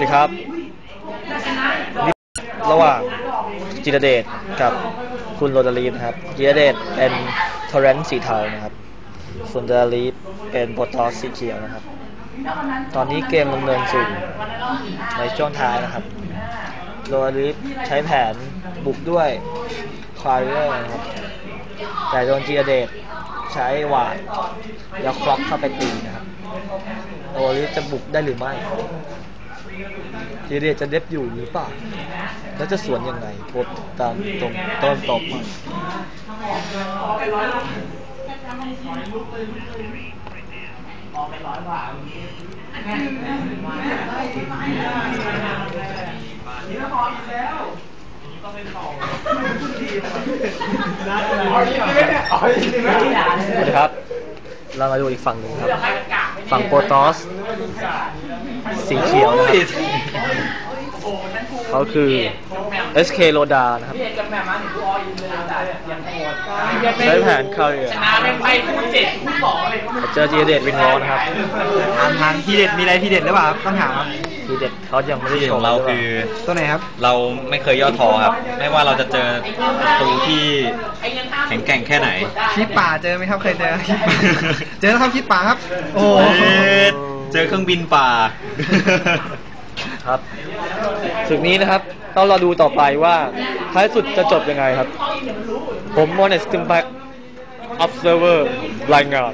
ดีครับ ระหว่างจิรเดชกับคุณโรดาลีฟนะครับ จิรเดชเป็นทอร์เรนต์สีเทานะครับ ส่วนโรดาลีฟเป็นโปรตอสสีเขียวนะครับ ตอนนี้เกมดำเนินสู่ในช่วงท้ายนะครับ โรดาลีฟใช้แผนบุกด้วยคลายเลอร์นะครับ แต่โดนจิรเดชใช้หวาดแล้วคล็อกเข้าไปตีนะครับโรดาลีฟจะบุกได้หรือไม่ ทีเรียจะเด็บอยู่หรือเปล่าแล้วจะสวนยังไงโปรดติดตามตรงตอนต่อไปสวัสดีครับ เรามาดูอีกฝั่งหนึ่งครับ ฝั่งโปรตอส สีเขียวนะครับเขาคือ SK โลดานะครับ ใช้แผนคาเรียชนะเป็นไปคู่เจ็ดคู่สองเลยเจอจีเดตวินร้อนนะครับถามทางทีเด็ดมีอะไรทีเด็ดหรือเปล่าครับต้องถามครับทีเด็ดเขายังไม่ได้ที่โชขอว์งเราคือ ตัวไหนครับเราไม่เคยย่อท้อครับ ไม่ว่าเราจะเจอศัตรูที่แข็งแกร่งแค่ไหนคิดป่าเจอไหมครับเคยเจอคิดป่าเจอแล้วครับคิดป่าครับ โอ้โห เอ๊ะ เจอเครื่องบินป่า ครับศึกนี้นะครับต้องรอดูต่อไปว่าท้ายสุดจะจบยังไงครับ ผมมอนเนสติมแบ็ก observer รายงาน